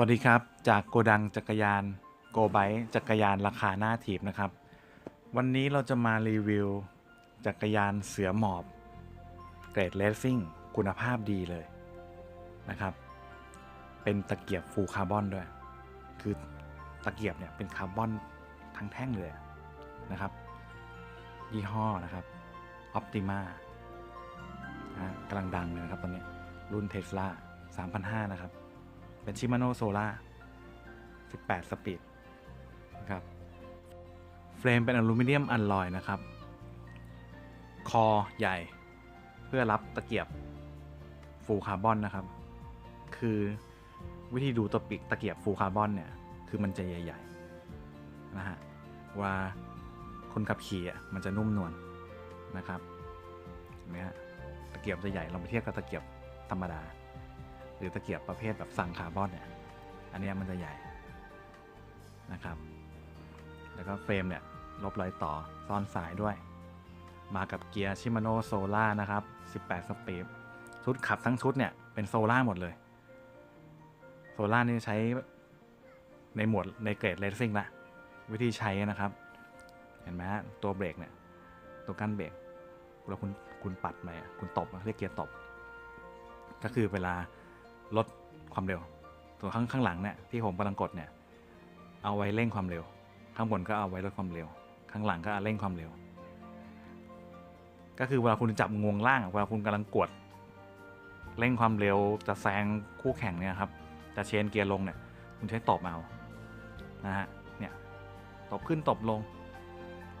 วัสดีครับ จากโกดังจักรยานโกไบจักรยานราคาหน้าถีบนะครับ วันนี้เราจะมารีวิว จักรยานเสือหมอบ เกรดเลสซิ่งคุณภาพดีเลยนะครับ เป็นตะเกียบฟูคาร์บอนด้วย คือตะเกียบเนี่ยเป็นคาร์บอนทั้งแท่งเลยนะครับ ยี่ห้อนะครับ Optima นะกำลังดังเลยนะครับตอนนี้รุ่นเทสลา3,500 นะครับ เป็นชิมาโนโซล่า18 สปีดนะครับ เฟรมเป็นอลูมิเนียมอัลลอยนะครับ คอใหญ่ เพื่อรับตะเกียบฟูคาร์บอนนะครับ คือวิธีดูตัวปีกตะเกียบฟูคาร์บอนเนี่ย คือมันจะใหญ่ๆนะฮะว่าคนขับขี่อะมันจะนุ่มนวลนะครับเห็นไหมฮะตะเกียบจะใหญ่เราไปเทียบกับตะเกียบธรรมดา หรือตะเกียบประเภทแบบสังคาร์บอนเนี่ย อันนี้มันจะใหญ่นะครับ แล้วก็เฟรมเนี่ยลบรอยต่อซ่อนสายด้วย มากับเกียร์ชิมาโนโซล่านะครับ 18 สปีดชุดขับทั้งชุดเนี่ยเป็นโซล่าหมดเลย โซล่านี่ใช้ในหมวดในเกรดเลสซิ่งละวิธีใช้นะครับ เห็นไหมฮะตัวเบรกเนี่ย ตัวกั้นเบรกเวลาคุณคุณปัดไปอะคุณตบเรียกเกียร์ตบ ก็คือเวลา ลดความเร็วตัวข้างข้างหลังเนี่ยที่ผมกำลังกดเนี่ยเอาไว้เร่งความเร็ว ข้างบนก็เอาไว้ลดความเร็ว ข้างหลังก็เอาเร่งความเร็ว ก็คือเวลาคุณจับงวงล่างเวลาคุณกำลังกดเร่งความเร็วจะแซงคู่แข่งเนี่ยครับจะเชนเกียร์ลงเนี่ยคุณใช้ตบเอานะฮะเนี่ยตบขึ้นตบลง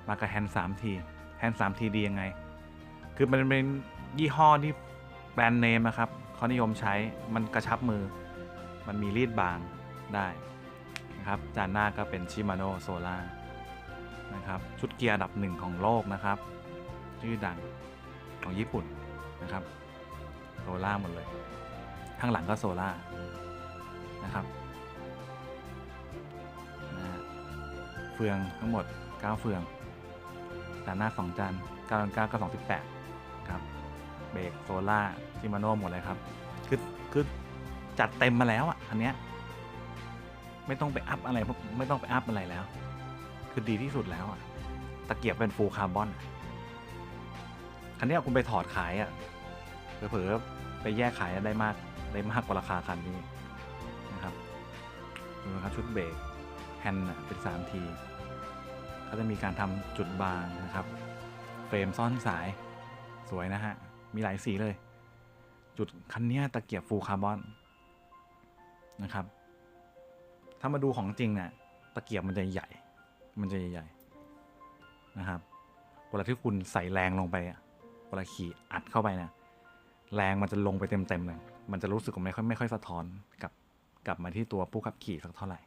มากับแฮนด์สามทีแฮนด์สามทีดียังไง คือมันเป็นยี่ห้อที่แบรนด์เนมนะครับ เขานิยมใช้มันกระชับมือ มันมีรีดบางได้นะครับจานหน้าก็เป็นชิมาโนโซล่านะครับชุดเกียร์ดับหนึ่งของโลกนะครับ ชื่อดังของญี่ปุ่นนะครับโซล่าหมดเลย ข้างหลังก็โซล่านะครับนะฮะเฟืองทั้งหมด 9 เฟืองจานหน้า 2 จาน9 9ก็ 28 ครับ เบรกโซล่า ชิมาโน่หมดเลยครับคือคือจัดเต็มมาแล้วอะอันเนี้ยไม่ต้องไปอัพอะไรไม่ต้องไปอัพอะไรแล้ว คือดีที่สุดแล้วอะตะเกียบเป็นฟูลคาร์บอนคันนี้คุณไปถอดขายอะเผลอๆไปแยกขายได้มากได้มากกว่าราคาคันนี้นะครับดูนะครับชุดเบรกแฮนด์เป็น3ทีเขาจะมีการทำจุดบางนะครับ เฟรมซ่อนสายสวยนะฮะ มีหลายสีเลย จุดคันนี้ตะเกียบฟูคาร์บอนนะครับ ถ้ามาดูของจริงเนี่ยตะเกียบมันจะใหญ่ มันจะใหญ่ๆนะครับเวลาที่คุณใส่แรงลงไปอะเวลาขี่อัดเข้าไปเนี่ยแรงมันจะลงไปเต็มๆเลย มันจะรู้สึกว่าไม่ค่อยไม่ค่อยสะท้อนกับกลับมาที่ตัวผู้ขับขี่สักเท่าไหร่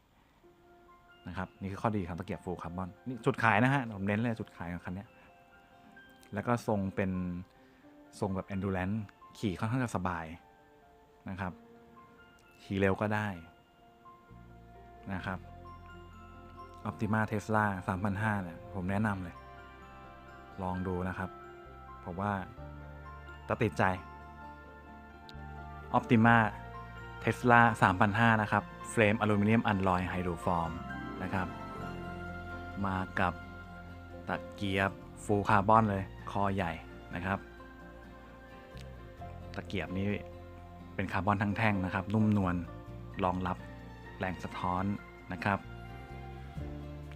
นะครับนี่คือข้อดีของตะเกียบฟูคาร์บอนนี่จุดขายนะฮะผมเน้นเลยจุดขายของคันนี้แล้วก็ทรงเป็นทรงแบบ endurance ขี่ค่อนข้างจะสบายนะครับ ขี่เร็วก็ได้นะครับ Optima Tesla 3,500เนี่ยผมแนะนำเลย ลองดูนะครับ ผมว่าจะติดใจ Optima Tesla 3,500 นะครับ เฟรมอลูมิเนียมอัลลอยไฮโดรฟอร์มนะครับ มากับตะเกียบฟูลคาร์บอนเลย คอใหญ่นะครับ ตะเกียบนี้เป็นคาร์บอนทั้งแท่งนะครับ นุ่มนวลรองรับแรงสะท้อนนะครับ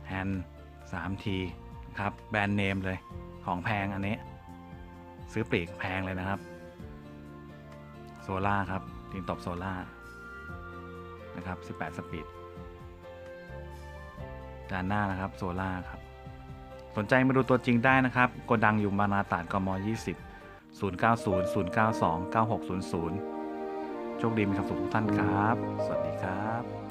แฮนด์3ทีครับ แบรนด์เนมเลยของแพงอันนี้ ซื้อปลีกแพงเลยนะครับ โซล่าครับติงตบโซล่านะครับ 18 สปีดจานหน้านะครับโซล่าครับ สนใจมาดูตัวจริงได้นะครับโกดังอยู่มานาตาดกม 20 090 092 9600 โชคดีมีความสุขทุกท่านครับ สวัสดีครับ